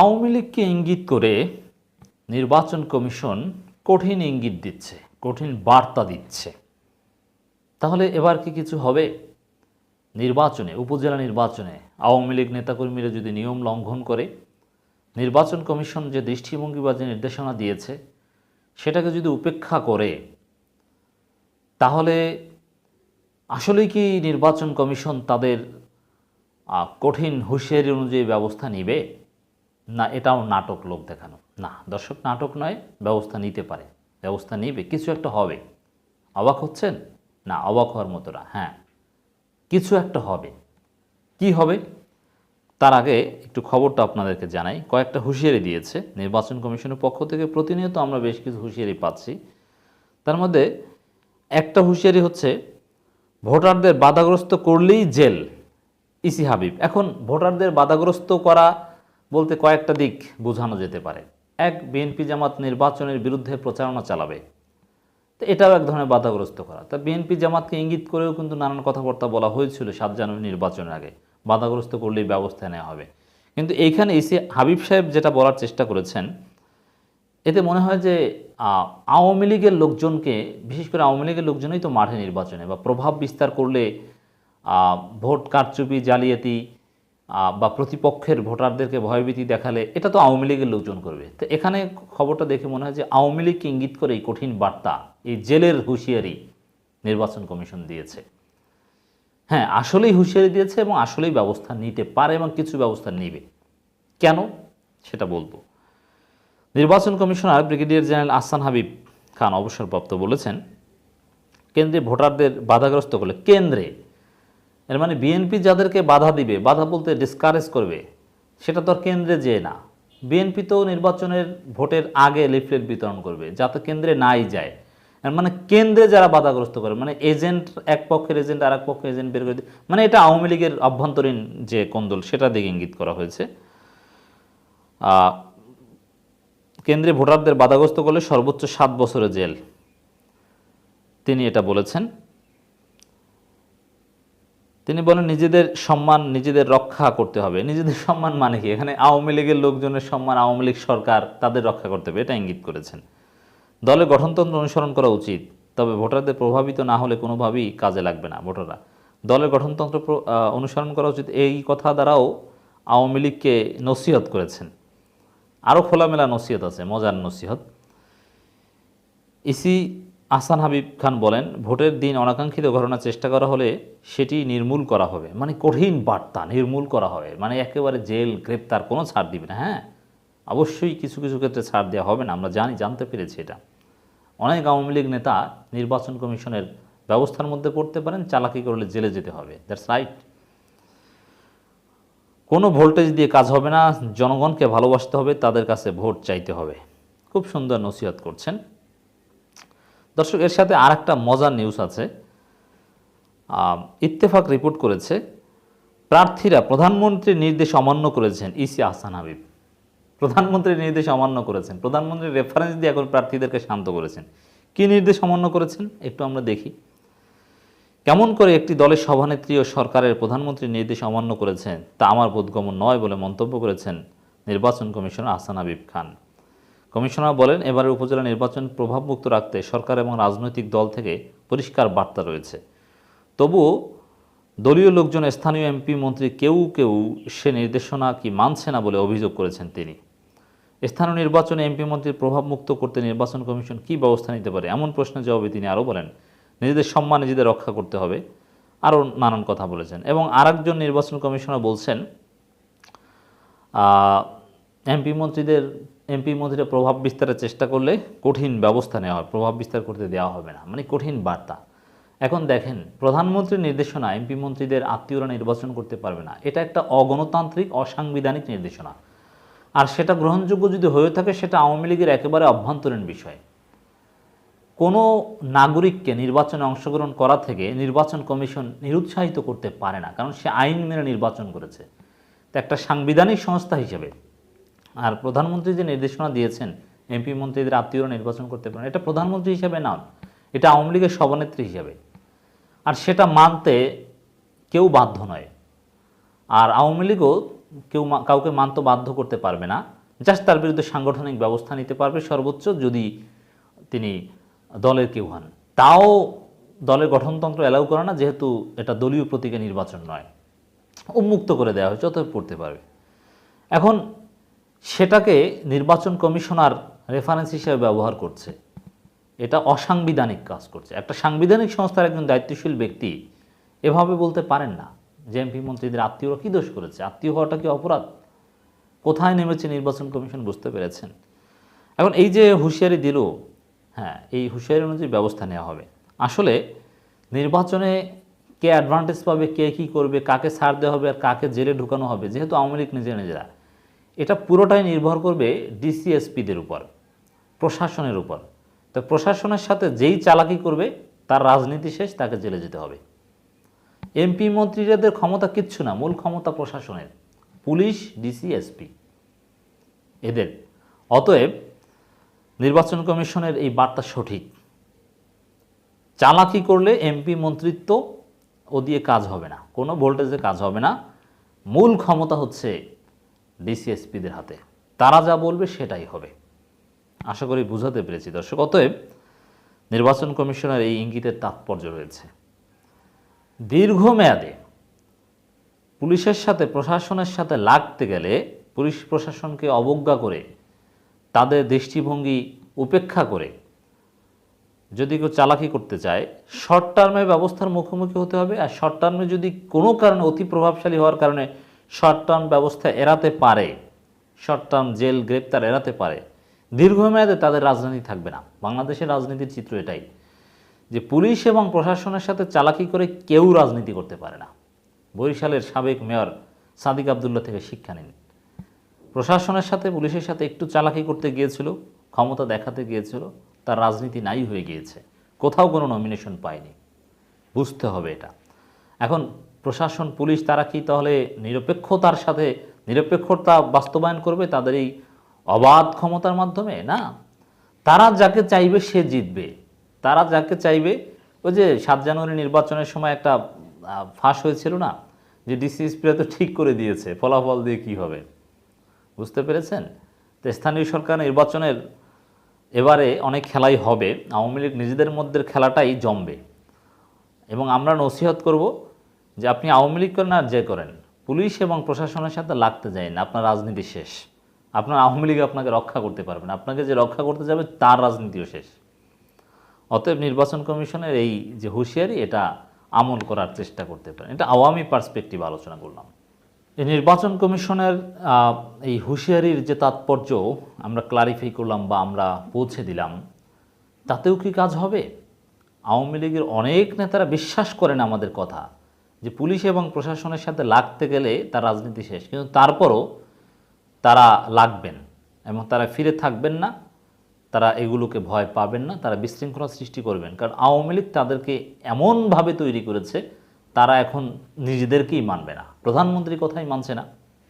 আওয়ামী লীগকে ইঙ্গিত করে নির্বাচন কমিশন কঠিন ইঙ্গিত দিচ্ছে, কঠিন বার্তা দিচ্ছে। তাহলে এবার কি কিছু হবে? নির্বাচনে, উপজেলা নির্বাচনে আওয়ামী লীগ নেতাকর্মীরা যদি নিয়ম লঙ্ঘন করে, নির্বাচন কমিশন যে দৃষ্টিভঙ্গি বা যে নির্দেশনা দিয়েছে, সেটাকে যদি উপেক্ষা করে, তাহলে আসলেই কি নির্বাচন কমিশন তাদের কঠিন হুঁশিয়ারি অনুযায়ী ব্যবস্থা নিবে? না, এটাও নাটক লোক দেখানো। না, দর্শক নাটক নয়, ব্যবস্থা নিতে পারে। ব্যবস্থা নিবে, কিছু একটা হবে। অবাক হচ্ছেন? না, অবাক হওয়ার মতো না হ্যাঁ। কিছু একটা হবে। কি হবে? তার আগে একটু খবরটা আপনাদেরকে জানাই। কয়েকটা হুঁশিয়ারি দিয়েছে। নির্বাচন কমিশনের পক্ষ থেকে প্রতিনিয়ত আমরা বেশ কিছু হুঁশিয়ারি পাচ্ছি। তার মধ্যে একটা হুঁশিয়ারি হচ্ছে, ভোটারদের বাধাগ্রস্ত করলেই জেল। ইসি হাবিব, এখন ভোটারদের বাধাগ্রস্ত করা বলতে কয়েকটা দিক বোঝানো যেতে পারে। এক বিএনপি জামাত নির্বাচনের বিরুদ্ধে প্রচারণা চালাবে। তো এটাও এক ধরনের বাধাগ্রস্ত করা। তা বিএনপি জামাতকে ইঙ্গিত করেও কিন্তু নানান কথাবার্তা বলা হয়েছিল সাত জানুয়ারি নির্বাচনের আগে। বাধাগ্রস্ত করলেই ব্যবস্থা নেওয়া হবে। কিন্তু এইখানে ইসি হাবিব সাহেব যেটা বলার চেষ্টা করেছেন, এতে মনে হয় যে আওয়ামী লীগের লোকজনকে, বিশেষ করে আওয়ামী লীগের লোকজনই তো মাঠে নির্বাচনে বা প্রভাব বিস্তার করলে ভোট কারচুপি, জালিয়াতি বা প্রতিপক্ষের ভোটারদেরকে ভয়ভীতি দেখালে এটা তো আওয়ামী লীগের লোকজন করবে। তো এখানে খবরটা দেখে মনে হয় যে আওয়ামী লীগকে ইঙ্গিত করে এই কঠিন বার্তা, এই জেলের হুঁশিয়ারি নির্বাচন কমিশন দিয়েছে। হ্যাঁ আসলেই হুঁশিয়ারি দিয়েছে এবং আসলেই ব্যবস্থা নিতে পারে এবং কিছু ব্যবস্থা নেবে। কেন? সেটা বলব। নির্বাচন commissioner brigadier general Ahsan Habib Khan অবসরপ্রাপ্ত বলেছেন, কেন্দ্রে ভোটারদের বাধাগ্রস্ত করলে কেন্দ্রে এর মানে বিএনপি যাদেরকে বাধা দিবে, বাধা বলতে ডিসকারেজ করবে, সেটা তো কেন্দ্রে যেয়ে না। বিএনপি তো নির্বাচনের ভোটের আগে লিফলেট বিতরণ করবে, যাতে কেন্দ্রে নাই যায়। এর মানে কেন্দ্রে যারা বাধাগ্রস্ত করে মানে এজেন্ট এক পক্ষের এজেন্ট আর এক পক্ষের এজেন্ট বের করে মানে এটা আওয়ামী লীগের অভ্যন্তরীণ যে কোন্দল, সেটা দিকে ইঙ্গিত করা হয়েছে। কেন্দ্রে ভোটারদের বাধাগ্রস্ত করলে সর্বোচ্চ সাত বছরের জেল। তিনি এটা বলেছেন। তিনি বলেন, নিজেদের সম্মান, নিজেদের রক্ষা করতে হবে। নিজেদের সম্মান মানে কি? এখানে আওয়ামী লীগের লোকজনের সম্মান আওয়ামী লীগ সরকার তাদের রক্ষা করতে হবে, এটা ইঙ্গিত করেছেন। দলের গঠনতন্ত্র অনুসরণ করা উচিত, তবে ভোটারদের প্রভাবিত না হলে কোনোভাবেই কাজে লাগবে না ভোটাররা। দলের গঠনতন্ত্র অনুসরণ করা উচিত, এই কথা দ্বারাও আওয়ামী লীগকে নসিহত করেছেন। আরও খোলামেলা নসিহত আছে, মজার নসিহত। ইসি আহসান হাবিব খান বলেন, ভোটের দিন অনাকাঙ্ক্ষিত ঘটনা চেষ্টা করা হলে সেটি নির্মূল করা হবে। মানে কঠিন বার্তা, নির্মূল করা হবে। মানে একেবারে জেল, গ্রেপ্তার কোনো ছাড় দিবে না হ্যাঁ? অবশ্যই কিছু কিছু ক্ষেত্রে ছাড় দেওয়া হবে না, আমরা জানি, জানতে পেরেছি এটা। অনেক আওয়ামী লীগ নেতা নির্বাচন কমিশনের ব্যবস্থার মধ্যে পড়তে পারেন, চালাকি করলে জেলে যেতে হবে। দ্যাটস রাইট কোনো ভোল্টেজ দিয়ে কাজ হবে না, জনগণকে ভালোবাসতে হবে, তাদের কাছে ভোট চাইতে হবে। খুব সুন্দর নসিহত করছেন। দর্শক, এর সাথে আর একটা মজার নিউজ আছে। ইত্তেফাক রিপোর্ট করেছে, প্রার্থীরা প্রধানমন্ত্রীর নির্দেশ অমান্য করেছেন ইসি আহসান হাবিব। প্রধানমন্ত্রীর নির্দেশ অমান্য করেছেন। প্রধানমন্ত্রীর রেফারেন্স দিয়ে এখন প্রার্থীদেরকে শান্ত করেছেন। কি নির্দেশ অমান্য করেছেন? একটু আমরা দেখি। কেমন করে একটি দলের সভানেত্রী ও সরকারের প্রধানমন্ত্রীর নির্দেশ অমান্য করেছেন তা আমার বোধগম্য নয় বলে মন্তব্য করেছেন নির্বাচন কমিশনার আহসান হাবিব খান। কমিশনার বলেন, এবারের উপজেলা নির্বাচন প্রভাবমুক্ত রাখতে সরকার এবং রাজনৈতিক দল থেকে পরিষ্কার বার্তা রয়েছে। তবুও দলীয় লোকজন, স্থানীয় এমপি মন্ত্রী কেউ কেউ সে নির্দেশনা কি মানছে না বলে অভিযোগ করেছেন তিনি। স্থানীয় নির্বাচনে এমপি মন্ত্রীর প্রভাবমুক্ত করতে নির্বাচন কমিশন কী ব্যবস্থা নিতে পারে এমন প্রশ্নের জবাবে তিনি আরও বলেন, নিজেদের সম্মান নিজেদের রক্ষা করতে হবে। আরও নানান কথা বলেছেন এবং আরেকজন নির্বাচন কমিশনার বলছেন এমপি মন্ত্রীদের এমপি মন্ত্রীরা প্রভাব বিস্তারের চেষ্টা করলে কঠিন ব্যবস্থা নেওয়া হয় প্রভাব বিস্তার করতে দেওয়া হবে না মানে কঠিন বার্তা। এখন দেখেন, প্রধানমন্ত্রীর নির্দেশনা এমপি মন্ত্রীদের আত্মীয়রা নির্বাচন করতে পারবে না। এটা একটা অগণতান্ত্রিক, অসাংবিধানিক নির্দেশনা। আর সেটা গ্রহণযোগ্য যদি হয়ে থাকে, সেটা আওয়ামী লীগের একেবারে অভ্যন্তরীণ বিষয়। কোনো নাগরিককে নির্বাচনে অংশগ্রহণ করা থেকে নির্বাচন কমিশন নিরুৎসাহিত করতে পারে না, কারণ সে আইন মেনে নির্বাচন করেছে। তো একটা সাংবিধানিক সংস্থা হিসেবে। আর প্রধানমন্ত্রী যে নির্দেশনা দিয়েছেন, এমপি মন্ত্রীদের আত্মীয়রা নির্বাচন করতে পারেন, এটা প্রধানমন্ত্রী হিসাবে না এটা আওয়ামী লীগের সভানেত্রী হিসাবে। আর সেটা মানতে কেউ বাধ্য নয়। আর আওয়ামী লীগও কেউ কাউকে মানতে বাধ্য করতে পারবে না, জাস্ট তার বিরুদ্ধে সাংগঠনিক ব্যবস্থা নিতে পারবে সর্বোচ্চ যদি তিনি দলের কেউ হন। তাও দলের গঠনতন্ত্র অ্যালাউ করে না, যেহেতু এটা দলীয় প্রতীকে নির্বাচন নয়। উন্মুক্ত করে দেওয়া হয়েছে, অতএব পড়তে পারবে। এখন সেটাকে নির্বাচন কমিশনার রেফারেন্স হিসেবে ব্যবহার করছে। এটা অসাংবিধানিক কাজ করছে। একটা সাংবিধানিক সংস্থার একজন দায়িত্বশীল ব্যক্তি এভাবে বলতে পারেন না যে এমপি মন্ত্রীদের আত্মীয়রা কী দোষ করেছে? আত্মীয় হওয়াটা কি অপরাধ? কোথায় নেমেছে নির্বাচন কমিশন বুঝতে পেরেছেন? এখন এই যে হুঁশিয়ারি দিল হ্যাঁ এই হুঁশিয়ারি অনুযায়ী ব্যবস্থা নেওয়া হবে। আসলে নির্বাচনে কে অ্যাডভান্টেজ পাবে, কে কী করবে, কাকে ছাড় দেওয়া হবে আর কাকে জেলে ঢুকানো হবে, যেহেতু আওয়ামী লীগ নিজে নিজেরা এটা পুরোটাই নির্ভর করবে ডিসিএসপিদের উপর, প্রশাসনের উপর। তো প্রশাসনের সাথে যেই চালাকি করবে, তার রাজনীতি শেষ, তাকে জেলে যেতে হবে। এমপি মন্ত্রীদের ক্ষমতা কিচ্ছু না, মূল ক্ষমতা প্রশাসনের, পুলিশ ডিসিএসপি এদের। অতএব নির্বাচন কমিশনের এই বার্তা সঠিক। চালাকি করলে এমপি মন্ত্রিত্ব ও দিয়ে কাজ হবে না, কোনো ভোল্টেজে কাজ হবে না। মূল ক্ষমতা হচ্ছে ডিসিএসপিদের হাতে। তারা যা বলবে সেটাই হবে। আশা করি বুঝাতে পেরেছি, দর্শক। অতএব নির্বাচন কমিশনের এই ইঙ্গিতের তাৎপর্য রয়েছে। দীর্ঘমেয়াদে পুলিশের সাথে, প্রশাসনের সাথে লাগতে গেলে পুলিশ প্রশাসনকে অবজ্ঞা করে, তাদের দৃষ্টিভঙ্গি উপেক্ষা করে যদি কেউ চালাকি করতে চায় শর্ট টার্মে ব্যবস্থার মুখোমুখি হতে হবে। আর শর্ট টার্মে যদি কোনো কারণে অতি প্রভাবশালী হওয়ার কারণে শর্ট টার্ম ব্যবস্থা এড়াতে পারে শর্ট টার্ম জেল গ্রেপ্তার এড়াতে পারে। দীর্ঘমেয়াদে তাদের রাজনীতি থাকবে না। বাংলাদেশের রাজনীতির চিত্র এটাই যে পুলিশ এবং প্রশাসনের সাথে চালাকি করে কেউ রাজনীতি করতে পারে না। বরিশালের সাবেক মেয়র সাদিক আবদুল্লাহ থেকে শিক্ষা নিন। প্রশাসনের সাথে পুলিশের সাথে একটু চালাকি করতে গিয়েছিল, ক্ষমতা দেখাতে গিয়েছিল, তার রাজনীতি নাই হয়ে গিয়েছে। কোথাও কোনো নমিনেশন পায়নি। বুঝতে হবে এটা। এখন প্রশাসন, পুলিশ, তারা কি তাহলে নিরপেক্ষতার সাথে, নিরপেক্ষতা বাস্তবায়ন করবে তাদের এই অবাধ ক্ষমতার মাধ্যমে? না। তারা যাকে চাইবে সে জিতবে। তারা যাকে চাইবে, ওই যে সাত জানুয়ারি নির্বাচনের সময় একটা ফাঁস হয়েছিল না? যে ডিসি স্প্রে তো ঠিক করে দিয়েছে, ফলাফল দিয়ে কি হবে? বুঝতে পেরেছেন? তো স্থানীয় সরকার নির্বাচনের এবারে অনেক খেলাই হবে। আওয়ামী লীগ নিজেদের মধ্যে খেলাটাই জমবে। এবং আমরা নসিহত করব যে আপনি আওয়ামী লীগ করেন আর যে করেন, পুলিশ এবং প্রশাসনের সাথে লাগতে যায় না, আপনার রাজনীতি শেষ। আপনার আওয়ামী লীগ আপনাকে রক্ষা করতে পারবে না। আপনাকে যে রক্ষা করতে যাবে, তার রাজনীতিও শেষ। অতএব নির্বাচন কমিশনের এই যে হুঁশিয়ারি, এটা আমল করার চেষ্টা করতে পারেন। এটা আওয়ামী পার্সপেক্টিভ আলোচনা করলাম। এই নির্বাচন কমিশনের এই হুঁশিয়ারির যে তাৎপর্য আমরা ক্লারিফাই করলাম বা আমরা পৌঁছে দিলাম, তাতেও কি কাজ হবে? আওয়ামী লীগের অনেক নেতারা বিশ্বাস করেন আমাদের কথা। যে পুলিশ এবং প্রশাসনের সাথে লাগতে গেলে তার রাজনীতি শেষ। কিন্তু তারপরও তারা লাগবেন এবং তারা ফিরে থাকবেন না, তারা এগুলোকে ভয় পাবেন না, তারা বিশৃঙ্খলা সৃষ্টি করবেন। কারণ আওয়ামী লীগ তাদেরকে এমনভাবে তৈরি করেছে, তারা এখন নিজেদেরকেই মানবে না। প্রধানমন্ত্রী কথাই মানছে না?